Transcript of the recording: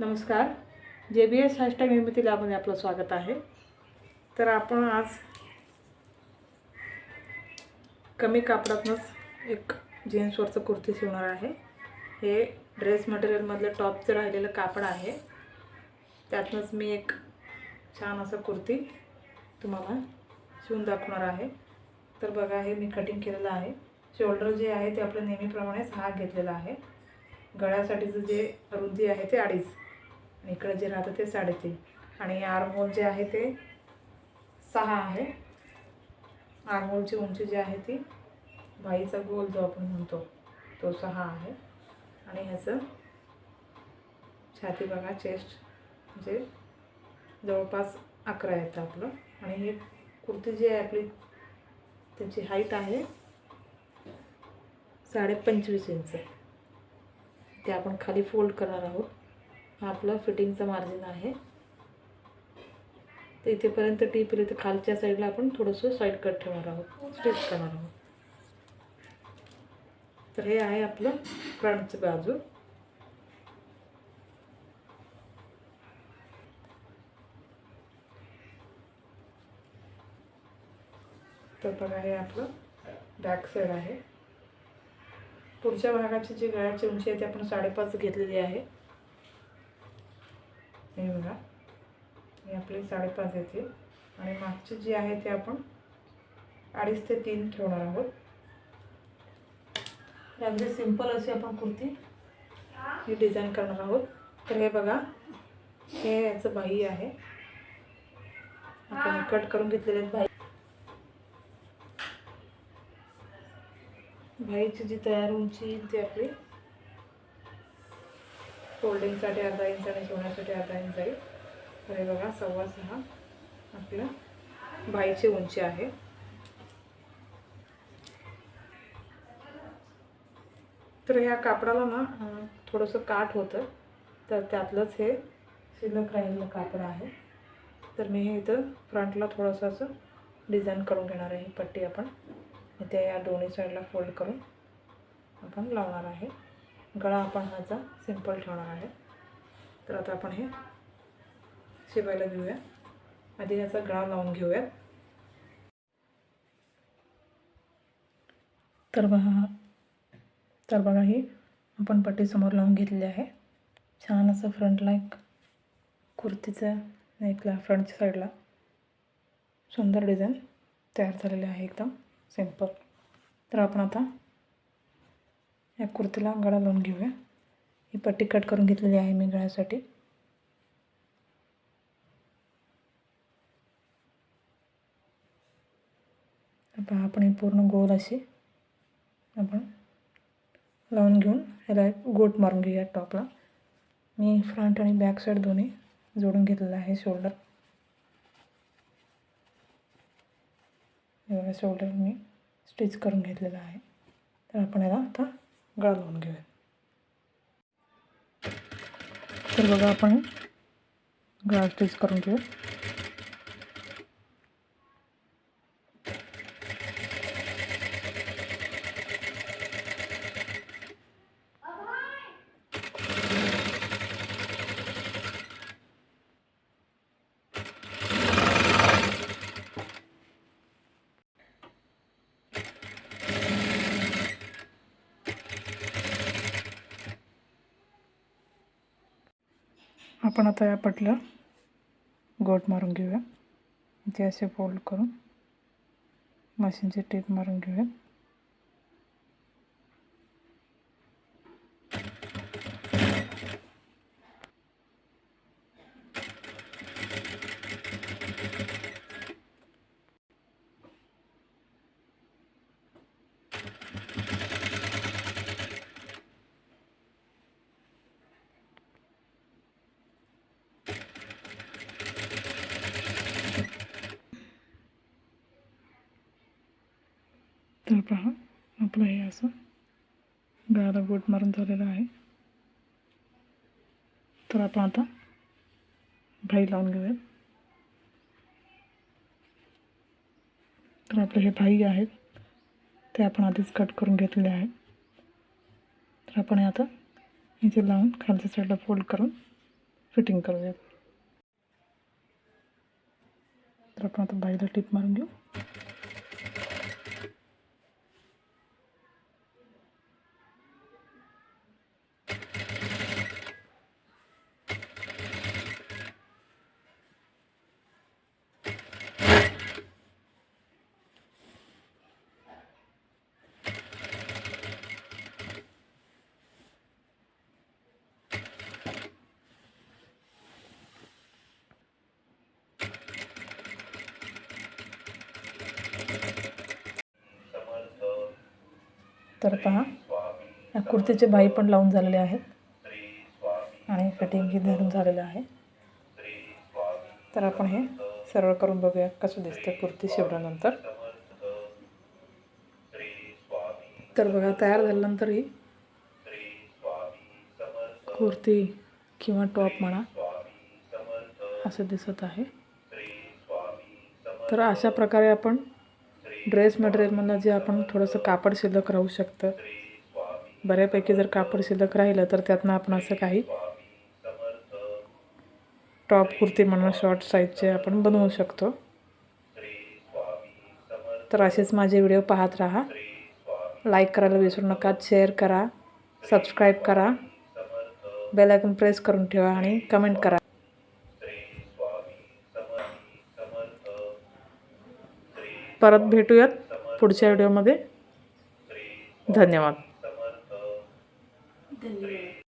नमस्कार. जे बी S hashtag निर्मिती लॅबमध्ये आपलं स्वागत आहे. तर आपण आज कमी कापडातनंच एक जीन्सवरचं कुर्ती शिवणार आहे. हे ड्रेस मटेरियलमधलं टॉपचं राहिलेलं कापड आहे. त्यातनंच मी एक छान असं कुर्ती तुम्हाला शिवून दाखवणार आहे. तर बघा हे मी कटिंग केलेलं आहे. शोल्डर जे आहे ते आपलं नेहमीप्रमाणेच हा घेतलेला आहे. गळ्यासाठीचं जे रुंदी आहे ते अडीच. आणि इकडं जे राहतं ते साडेतीन. आणि आरमोल जे आहे ते सहा आहे. आरमोलची उंची जी आहे ती बाईचा गोल जो आपण म्हणतो तो सहा आहे. आणि ह्याचं छाती बघा चेस्ट म्हणजे जवळपास अकरा येतं आपलं. आणि हे कुर्ती जी आहे आपली त्याची हाईट आहे साडे पंचवीस इंच. ते आपण खाली फोल्ड करणार आहोत. हा आपला फिटिंगचा मार्जिन आहे. तर इथेपर्यंत टीप येईल तर खालच्या साईडला आपण थोडंसं साईड कट ठेवणार आहोत. स्टिच करणार आहोत. तर हे आहे आपलं फ्रंटचं बाजू. तर बघा हे आपलं बॅक साईड आहे. पुढच्या भागाची जी गळ्याची उंची आहे ती आपण साडेपाच घेतलेली आहे. हे बघा. हे आपली साडेपाच येते. आणि मागची जी आहे ती आपण अडीच ते तीन ठेवणार आहोत. तर अगदी सिंपल अशी आपण कुर्ती ही डिझाईन करणार आहोत. तर हे बघा. हे याचं बाही आहे. आपण कट करून घेतलेले आहेत बाही. भाईची जी तयार उंची येईल ती आपली फोल्डिंगसाठी अर्धा इंच आणि शिवण्यासाठी अर्धा इंच जाईल तर हे बघा सव्वा सहा आपल्या भाईची उंची आहे. तर ह्या कापडाला ना थोडंसं काठ होतं. तर त्यातलंच हे शिल्लक राहिलेलं कापड आहे. तर मी हे इथं फ्रंटला थोडंसं असं डिझाईन करून घेणार आहे. ही पट्टी आपण इथे या दोन्ही साईडला फोल्ड करून आपण लावणार आहे. गळा आपण ह्याचा सिंपल ठेवणार आहे. तर आता आपण हे शिवायला घेऊया. आधी ह्याचा गळा लावून घेऊयात. तर बघा तर बघा ही आपण पट्टीसमोर लावून घेतलेली आहे. छान असं फ्रंटला एक कुर्तीचं नेकला फ्रंटच्या साईडला सुंदर डिझाईन तयार झालेले आहे एकदम. सिंपल. तर आपण आता या कुर्तीला गळा लावून घेऊया. ही पट्टी कट करून घेतलेली आहे मी गळ्यासाठी. आता आपण ही पूर्ण गोल अशी आपण लावून घेऊन ह्याला एक गोट मारून घेऊया टॉपला. मी फ्रंट आणि बॅक साईड दोन्ही जोडून घेतलेलं आहे शोल्डर. ह्या शोल्डर मी स्टिच करून घेतलेला आहे. तर आपण याला आता गळा लावून घेऊया. तर बघा आपण गळा स्टिच करून घेऊ. आपण आता या पटलं. गोट मारून घेऊया. इथे असे फोल्ड करून. मशीनची टीप मारून घेऊया. तर पहा आपलं हे असं गळ्याला बोट मारून झालेलं आहे. तर आपण आता भाई लावून घेऊयात. तर आपले हे भाई आहेत ते आपण आधीच कट करून घेतलेले आहेत. तर आपण हे आता इथे लावून खालच्या साईडला फोल्ड करून फिटिंग करूयात. तर आपण आता बाईला टिप मारून घेऊ. तर पहा या कुर्तीचे बाई पण लावून झालेले आहेत आणि फिटिंगही धरून झालेलं आहे. तर आपण हे सरळ करून बघूया कसं दिसतं कुर्ती शिवल्यानंतर. तर बघा तयार झाल्यानंतर ही कुर्ती किंवा टॉप म्हणा असं दिसत आहे. तर अशा प्रकारे आपण ड्रेस मटेरियलमधनं जे आपण थोडंसं कापड शिल्लक राहू शकतं. बऱ्यापैकी जर कापड शिल्लक राहिलं तर त्यातनं आपण असं काही टॉप कुर्ती म्हणून शॉर्ट साईजचे आपण बनवू शकतो. तर असेच माझे व्हिडिओ पाहत राहा. लाईक करायला विसरू नका शेअर करा सबस्क्राईब करा. बेल आयकॉन प्रेस करून ठेवा आणि कमेंट करा. परत भेटूयात पुढच्या व्हिडिओमध्ये. धन्यवाद. धन्यवाद.